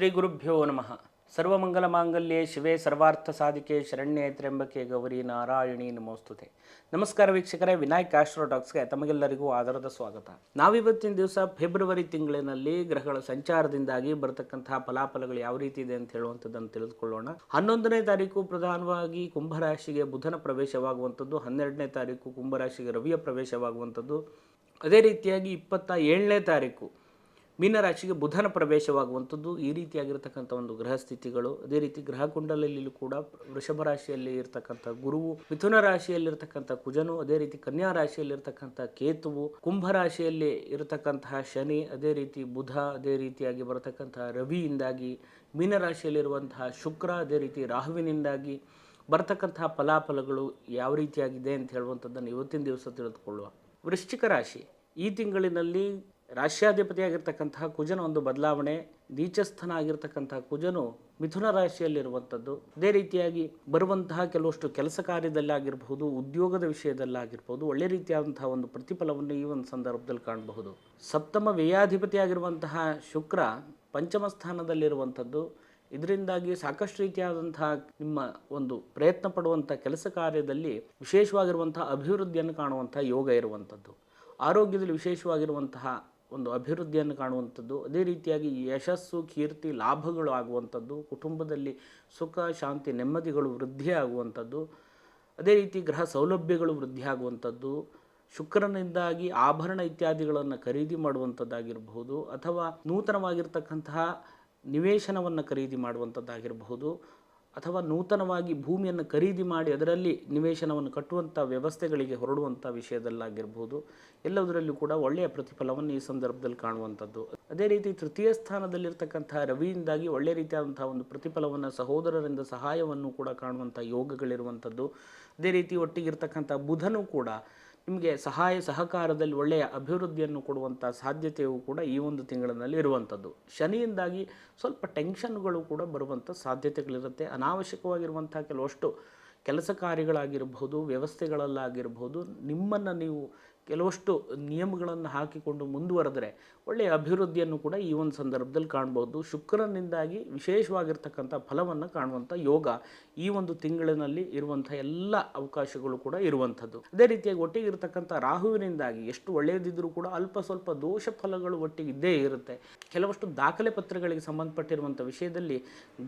ಶ್ರೀ ಗುರುಭ್ಯೋ ನಮಃ. ಸರ್ವಮಂಗಲ ಮಾಂಗಲ್ಯ ಶಿವೆ ಸರ್ವಾರ್ಥ ಸಾಧಿಕೆ ಶರಣ್ಯ ತ್ರ್ಯಂಬಕೆ ಗೌರಿ ನಾರಾಯಣಿ ನಮೋಸ್ತುತೆ. ನಮಸ್ಕಾರ ವೀಕ್ಷಕರೇ, ವಿನಾಯಕ್ ಆಸ್ಟ್ರೋಟಾಕ್ಸ್ಗೆ ತಮಗೆಲ್ಲರಿಗೂ ಆಧಾರದ ಸ್ವಾಗತ. ನಾವಿವತ್ತಿನ ದಿವಸ ಫೆಬ್ರವರಿ ತಿಂಗಳಿನಲ್ಲಿ ಗ್ರಹಗಳ ಸಂಚಾರದಿಂದಾಗಿ ಬರತಕ್ಕಂತಹ ಫಲಾಫಲಗಳು ಯಾವ ರೀತಿ ಇದೆ ಅಂತ ಹೇಳುವಂಥದ್ದನ್ನು ತಿಳಿದುಕೊಳ್ಳೋಣ. ಹನ್ನೊಂದನೇ ತಾರೀಕು ಪ್ರಧಾನವಾಗಿ ಕುಂಭರಾಶಿಗೆ ಬುಧನ ಪ್ರವೇಶವಾಗುವಂಥದ್ದು, ಹನ್ನೆರಡನೇ ತಾರೀಕು ಕುಂಭರಾಶಿಗೆ ರವಿಯ ಪ್ರವೇಶವಾಗುವಂಥದ್ದು. ಅದೇ ರೀತಿಯಾಗಿ ಇಪ್ಪತ್ತ ಏಳನೇ ತಾರೀಕು ಮೀನರಾಶಿಗೆ ಬುಧನ ಪ್ರವೇಶವಾಗುವಂಥದ್ದು ಈ ರೀತಿಯಾಗಿರ್ತಕ್ಕಂಥ ಒಂದು ಗ್ರಹ ಸ್ಥಿತಿಗಳು. ಅದೇ ರೀತಿ ಗ್ರಹ ಕುಂಡಲಲ್ಲಿಯೂ ಕೂಡ ವೃಷಭ ರಾಶಿಯಲ್ಲಿ ಇರ್ತಕ್ಕಂಥ ಗುರುವು, ಮಿಥುನ ರಾಶಿಯಲ್ಲಿರ್ತಕ್ಕಂಥ ಕುಜನು, ಅದೇ ರೀತಿ ಕನ್ಯಾ ರಾಶಿಯಲ್ಲಿರ್ತಕ್ಕಂಥ ಕೇತುವು, ಕುಂಭ ರಾಶಿಯಲ್ಲಿ ಇರತಕ್ಕಂತಹ ಶನಿ, ಅದೇ ರೀತಿ ಬುಧ, ಅದೇ ರೀತಿಯಾಗಿ ಬರತಕ್ಕಂತಹ ರವಿಯಿಂದಾಗಿ ಮೀನರಾಶಿಯಲ್ಲಿರುವಂತಹ ಶುಕ್ರ, ಅದೇ ರೀತಿ ರಾಹುವಿನಿಂದಾಗಿ ಬರತಕ್ಕಂತಹ ಫಲಾಫಲಗಳು ಯಾವ ರೀತಿಯಾಗಿದೆ ಅಂತ ಹೇಳುವಂಥದ್ದನ್ನು ಇವತ್ತಿನ ದಿವಸ ತಿಳಿದುಕೊಳ್ಳುವ. ವೃಶ್ಚಿಕ ರಾಶಿ, ಈ ತಿಂಗಳಿನಲ್ಲಿ ರಾಶ್ಯಾಧಿಪತಿಯಾಗಿರ್ತಕ್ಕಂತಹ ಕುಜನ ಒಂದು ಬದಲಾವಣೆ ನೀಚಸ್ಥನ ಆಗಿರ್ತಕ್ಕಂತಹ ಕುಜನು ಮಿಥುನ ರಾಶಿಯಲ್ಲಿರುವಂಥದ್ದು. ಅದೇ ರೀತಿಯಾಗಿ ಬರುವಂತಹ ಕೆಲವಷ್ಟು ಕೆಲಸ ಕಾರ್ಯದಲ್ಲಾಗಿರಬಹುದು, ಉದ್ಯೋಗದ ವಿಷಯದಲ್ಲಾಗಿರ್ಬೋದು ಒಳ್ಳೆ ರೀತಿಯಾದಂತಹ ಒಂದು ಪ್ರತಿಫಲವನ್ನು ಈ ಒಂದು ಸಂದರ್ಭದಲ್ಲಿ ಕಾಣಬಹುದು. ಸಪ್ತಮ ವ್ಯಯಾಧಿಪತಿಯಾಗಿರುವಂತಹ ಶುಕ್ರ ಪಂಚಮ ಸ್ಥಾನದಲ್ಲಿರುವಂಥದ್ದು. ಇದರಿಂದಾಗಿ ಸಾಕಷ್ಟು ರೀತಿಯಾದಂತಹ ನಿಮ್ಮ ಒಂದು ಪ್ರಯತ್ನ ಪಡುವಂಥ ಕೆಲಸ ಕಾರ್ಯದಲ್ಲಿ ವಿಶೇಷವಾಗಿರುವಂತಹ ಅಭಿವೃದ್ಧಿಯನ್ನು ಕಾಣುವಂಥ ಯೋಗ ಇರುವಂಥದ್ದು. ಆರೋಗ್ಯದಲ್ಲಿ ವಿಶೇಷವಾಗಿರುವಂತಹ ಒಂದು ಅಭಿವೃದ್ಧಿಯನ್ನು ಕಾಣುವಂಥದ್ದು, ಅದೇ ರೀತಿಯಾಗಿ ಯಶಸ್ಸು, ಕೀರ್ತಿ, ಲಾಭಗಳು ಆಗುವಂಥದ್ದು, ಕುಟುಂಬದಲ್ಲಿ ಸುಖ, ಶಾಂತಿ, ನೆಮ್ಮದಿಗಳು ವೃದ್ಧಿ ಆಗುವಂಥದ್ದು, ಅದೇ ರೀತಿ ಗ್ರಹ ಸೌಲಭ್ಯಗಳು ವೃದ್ಧಿ ಆಗುವಂಥದ್ದು, ಶುಕ್ರನಿಂದಾಗಿ ಆಭರಣ ಇತ್ಯಾದಿಗಳನ್ನು ಖರೀದಿ ಮಾಡುವಂಥದ್ದಾಗಿರಬಹುದು, ಅಥವಾ ನೂತನವಾಗಿರ್ತಕ್ಕಂತಹ ನಿವೇಶನವನ್ನು ಖರೀದಿ ಮಾಡುವಂಥದ್ದಾಗಿರಬಹುದು. ಅಥವಾ ನೂತನವಾಗಿ ಭೂಮಿಯನ್ನು ಖರೀದಿ ಮಾಡಿ ಅದರಲ್ಲಿ ನಿವೇಶನವನ್ನು ಕಟ್ಟುವಂಥ ವ್ಯವಸ್ಥೆಗಳಿಗೆ ಹೊರಡುವಂಥ ವಿಷಯದಲ್ಲಾಗಿರ್ಬೋದು, ಎಲ್ಲದರಲ್ಲೂ ಕೂಡ ಒಳ್ಳೆಯ ಪ್ರತಿಫಲವನ್ನು ಈ ಸಂದರ್ಭದಲ್ಲಿ ಕಾಣುವಂಥದ್ದು. ಅದೇ ರೀತಿ ತೃತೀಯ ಸ್ಥಾನದಲ್ಲಿರ್ತಕ್ಕಂಥ ರವಿಯಿಂದಾಗಿ ಒಳ್ಳೆಯ ರೀತಿಯಾದಂಥ ಒಂದು ಪ್ರತಿಫಲವನ್ನು, ಸಹೋದರರಿಂದ ಸಹಾಯವನ್ನು ಕೂಡ ಕಾಣುವಂಥ ಯೋಗಗಳಿರುವಂಥದ್ದು. ಅದೇ ರೀತಿ ಒಟ್ಟಿಗಿರ್ತಕ್ಕಂಥ ಬುಧನು ಕೂಡ ನಿಮಗೆ ಸಹಾಯ ಸಹಕಾರದಲ್ಲಿ ಒಳ್ಳೆಯ ಅಭಿವೃದ್ಧಿಯನ್ನು ಕೊಡುವಂಥ ಸಾಧ್ಯತೆಯೂ ಕೂಡ ಈ ಒಂದು ತಿಂಗಳಿನಲ್ಲಿ ಇರುವಂಥದ್ದು. ಶನಿಯಿಂದಾಗಿ ಸ್ವಲ್ಪ ಟೆನ್ಷನ್ಗಳು ಕೂಡ ಬರುವಂಥ ಸಾಧ್ಯತೆಗಳಿರುತ್ತೆ. ಅನಾವಶ್ಯಕವಾಗಿರುವಂಥ ಕೆಲವಷ್ಟು ಕೆಲಸ ಕಾರ್ಯಗಳಾಗಿರಬಹುದು ವ್ಯವಸ್ಥೆಗಳಲ್ಲಾಗಿರ್ಬೋದು, ನಿಮ್ಮನ್ನು ನೀವು ಕೆಲವಷ್ಟು ನಿಯಮಗಳನ್ನು ಹಾಕಿಕೊಂಡು ಮುಂದುವರೆದ್ರೆ ಒಳ್ಳೆಯ ಅಭಿವೃದ್ಧಿಯನ್ನು ಕೂಡ ಈ ಒಂದು ಸಂದರ್ಭದಲ್ಲಿ ಕಾಣ್ಬೋದು. ಶುಕ್ರನಿಂದಾಗಿ ವಿಶೇಷವಾಗಿರ್ತಕ್ಕಂಥ ಫಲವನ್ನು ಕಾಣುವಂಥ ಯೋಗ ಈ ಒಂದು ತಿಂಗಳಿನಲ್ಲಿ ಇರುವಂಥ ಎಲ್ಲ ಅವಕಾಶಗಳು ಕೂಡ ಇರುವಂಥದ್ದು. ಅದೇ ರೀತಿಯಾಗಿ ಒಟ್ಟಿಗೆ ಇರತಕ್ಕಂಥ ರಾಹುವಿನಿಂದಾಗಿ ಎಷ್ಟು ಒಳ್ಳೆಯದಿದ್ದರೂ ಕೂಡ ಅಲ್ಪ ಸ್ವಲ್ಪ ದೋಷ ಫಲಗಳು ಒಟ್ಟಿಗೆ ಇದ್ದೇ ಇರುತ್ತೆ. ಕೆಲವಷ್ಟು ದಾಖಲೆ ಪತ್ರಗಳಿಗೆ ಸಂಬಂಧಪಟ್ಟಿರುವಂಥ ವಿಷಯದಲ್ಲಿ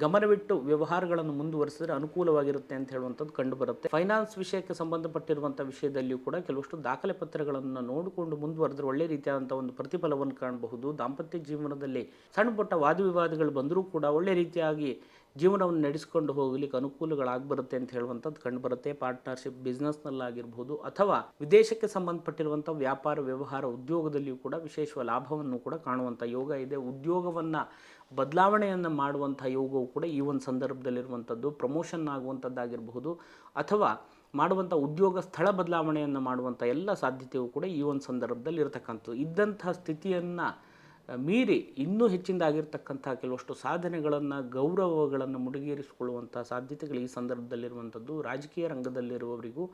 ಗಮನವಿಟ್ಟು ವ್ಯವಹಾರಗಳನ್ನು ಮುಂದುವರಿಸಿದ್ರೆ ಅನುಕೂಲವಾಗಿರುತ್ತೆ ಅಂತ ಹೇಳುವಂಥದ್ದು ಕಂಡುಬರುತ್ತೆ. ಫೈನಾನ್ಸ್ ವಿಷಯಕ್ಕೆ ಸಂಬಂಧಪಟ್ಟಿರುವಂಥ ವಿಷಯದಲ್ಲಿಯೂ ಕೂಡ ಕೆಲವಷ್ಟು ದಾಖಲೆ ಪತ್ರಗಳನ್ನು ನೋಡಿಕೊಂಡು ಮುಂದುವರೆದ್ರೆ ಒಳ್ಳೆ ರೀತಿಯಾದಂಥ ಒಂದು ಪ್ರತಿಫಲವನ್ನು ಕಾಣಬಹುದು. ದಾಂಪತ್ಯ ಜೀವನದಲ್ಲಿ ಸಣ್ಣ ಪುಟ್ಟ ವಾದವಿವಾದಗಳು ಬಂದರೂ ಕೂಡ ಒಳ್ಳೆ ರೀತಿಯಾಗಿ ಜೀವನವನ್ನು ನಡೆಸಿಕೊಂಡು ಹೋಗಲಿಕ್ಕೆ ಅನುಕೂಲಗಳಾಗ್ಬರುತ್ತೆ ಅಂತ ಹೇಳುವಂಥದ್ದು ಕಂಡುಬರುತ್ತೆ ಪಾರ್ಟ್ನರ್ಶಿಪ್ ಬಿಸ್ನೆಸ್ನಲ್ಲಾಗಿರ್ಬೋದು ಅಥವಾ ವಿದೇಶಕ್ಕೆ ಸಂಬಂಧಪಟ್ಟಿರುವಂಥ ವ್ಯಾಪಾರ, ವ್ಯವಹಾರ ಉದ್ಯೋಗದಲ್ಲಿಯೂ ಕೂಡ ವಿಶೇಷ ಲಾಭವನ್ನು ಕೂಡ ಕಾಣುವಂಥ ಯೋಗ ಇದೆ. ಉದ್ಯೋಗವನ್ನು ಬದಲಾವಣೆಯನ್ನು ಮಾಡುವಂಥ ಯೋಗವು ಕೂಡ ಈ ಒಂದು ಸಂದರ್ಭದಲ್ಲಿರುವಂಥದ್ದು. ಪ್ರಮೋಷನ್ ಆಗುವಂಥದ್ದಾಗಿರಬಹುದು ಅಥವಾ ಮಾಡುವಂಥ ಉದ್ಯೋಗ ಸ್ಥಳ ಬದಲಾವಣೆಯನ್ನು ಮಾಡುವಂಥ ಎಲ್ಲ ಸಾಧ್ಯತೆಯೂ ಕೂಡ ಈ ಒಂದು ಸಂದರ್ಭದಲ್ಲಿ ಇರತಕ್ಕಂಥದ್ದು. ಇದ್ದಂಥ ಸ್ಥಿತಿಯನ್ನು ಮೀರಿ ಇನ್ನೂ ಹೆಚ್ಚಿನದಾಗಿರ್ತಕ್ಕಂಥ ಕೆಲವಷ್ಟು ಸಾಧನೆಗಳನ್ನು, ಗೌರವಗಳನ್ನು ಮುಡಿಗೇರಿಸಿಕೊಳ್ಳುವಂಥ ಸಾಧ್ಯತೆಗಳು ಈ ಸಂದರ್ಭದಲ್ಲಿರುವಂಥದ್ದು. ರಾಜಕೀಯ ರಂಗದಲ್ಲಿರುವವರಿಗೂ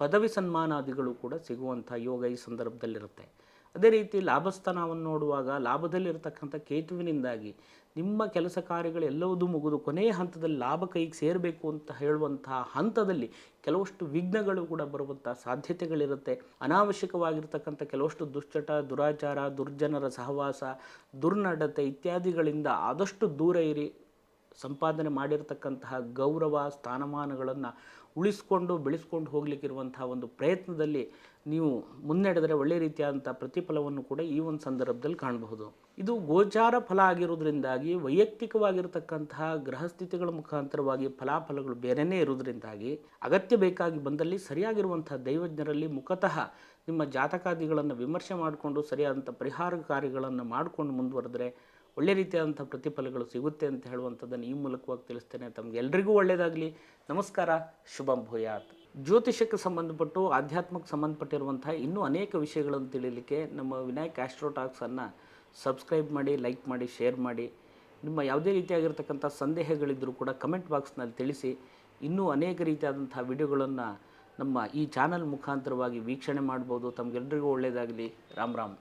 ಪದವಿ ಸನ್ಮಾನಾದಿಗಳು ಕೂಡ ಸಿಗುವಂಥ ಯೋಗ ಈ ಸಂದರ್ಭದಲ್ಲಿರುತ್ತೆ. ಅದೇ ರೀತಿ ಲಾಭಸ್ಥಾನವನ್ನು ನೋಡುವಾಗ ಲಾಭದಲ್ಲಿರತಕ್ಕಂಥ ಕೇತುವಿನಿಂದಾಗಿ ನಿಮ್ಮ ಕೆಲಸ ಕಾರ್ಯಗಳು ಎಲ್ಲವೂ ಮುಗಿದು ಕೊನೆಯ ಹಂತದಲ್ಲಿ ಲಾಭ ಕೈಗೆ ಸೇರಬೇಕು ಅಂತ ಹೇಳುವಂತಹ ಹಂತದಲ್ಲಿ ಕೆಲವಷ್ಟು ವಿಘ್ನಗಳು ಕೂಡ ಬರುವಂಥ ಸಾಧ್ಯತೆಗಳಿರುತ್ತೆ. ಅನಾವಶ್ಯಕವಾಗಿರ್ತಕ್ಕಂಥ ಕೆಲವಷ್ಟು ದುಶ್ಚಟ, ದುರಾಚಾರ, ದುರ್ಜನರ ಸಹವಾಸ, ದುರ್ನಡತೆ ಇತ್ಯಾದಿಗಳಿಂದ ಆದಷ್ಟು ದೂರ ಇರಿ. ಸಂಪಾದನೆ ಮಾಡಿರ್ತಕ್ಕಂತಹ ಗೌರವ, ಸ್ಥಾನಮಾನಗಳನ್ನು ಉಳಿಸ್ಕೊಂಡು, ಬೆಳೆಸ್ಕೊಂಡು ಹೋಗ್ಲಿಕ್ಕಿರುವಂತಹ ಒಂದು ಪ್ರಯತ್ನದಲ್ಲಿ ನೀವು ಮುನ್ನಡೆದರೆ ಒಳ್ಳೆಯ ರೀತಿಯಾದಂಥ ಪ್ರತಿಫಲವನ್ನು ಕೂಡ ಈ ಒಂದು ಸಂದರ್ಭದಲ್ಲಿ ಕಾಣಬಹುದು. ಇದು ಗೋಚಾರ ಫಲ ಆಗಿರೋದ್ರಿಂದಾಗಿ ವೈಯಕ್ತಿಕವಾಗಿರತಕ್ಕಂತಹ ಗ್ರಹಸ್ಥಿತಿಗಳ ಮುಖಾಂತರವಾಗಿ ಫಲಾಫಲಗಳು ಬೇರೆಯೇ ಇರೋದ್ರಿಂದಾಗಿ ಅಗತ್ಯ ಬೇಕಾಗಿ ಬಂದಲ್ಲಿ ಸರಿಯಾಗಿರುವಂತಹ ದೈವಜ್ಞರಲ್ಲಿ ಮುಖತಃ ನಿಮ್ಮ ಜಾತಕಾದಿಗಳನ್ನು ವಿಮರ್ಶೆ ಮಾಡಿಕೊಂಡು ಸರಿಯಾದಂಥ ಪರಿಹಾರ ಕಾರ್ಯಗಳನ್ನು ಮಾಡಿಕೊಂಡು ಮುಂದುವರೆದ್ರೆ ಒಳ್ಳೆ ರೀತಿಯಾದಂಥ ಪ್ರತಿಫಲಗಳು ಸಿಗುತ್ತೆ ಅಂತ ಹೇಳುವಂಥದ್ದನ್ನು ಈ ಮೂಲಕವಾಗಿ ತಿಳಿಸ್ತೇನೆ. ತಮಗೆಲ್ಲರಿಗೂ ಒಳ್ಳೆಯದಾಗಲಿ. ನಮಸ್ಕಾರ. ಶುಭಂ ಭೂಯಾತ್. ಜ್ಯೋತಿಷಕ್ಕೆ ಸಂಬಂಧಪಟ್ಟು ಆಧ್ಯಾತ್ಮಕ್ಕೆ ಸಂಬಂಧಪಟ್ಟಿರುವಂತಹ ಇನ್ನೂ ಅನೇಕ ವಿಷಯಗಳನ್ನು ತಿಳಿಯಲಿಕ್ಕೆ ನಮ್ಮ ವಿನಾಯಕ್ ಆಸ್ಟ್ರೋಟಾಕ್ಸನ್ನು ಸಬ್ಸ್ಕ್ರೈಬ್ ಮಾಡಿ, ಲೈಕ್ ಮಾಡಿ, ಶೇರ್ ಮಾಡಿ. ನಿಮ್ಮ ಯಾವುದೇ ರೀತಿಯಾಗಿರ್ತಕ್ಕಂಥ ಸಂದೇಹಗಳಿದ್ದರೂ ಕೂಡ ಕಮೆಂಟ್ ಬಾಕ್ಸ್ನಲ್ಲಿ ತಿಳಿಸಿ. ಇನ್ನೂ ಅನೇಕ ರೀತಿಯಾದಂಥ ವಿಡಿಯೋಗಳನ್ನು ನಮ್ಮ ಈ ಚಾನಲ್ ಮುಖಾಂತರವಾಗಿ ವೀಕ್ಷಣೆ ಮಾಡ್ಬೋದು. ತಮಗೆಲ್ಲರಿಗೂ ಒಳ್ಳೆಯದಾಗಲಿ. ರಾಮ್ ರಾಮ್.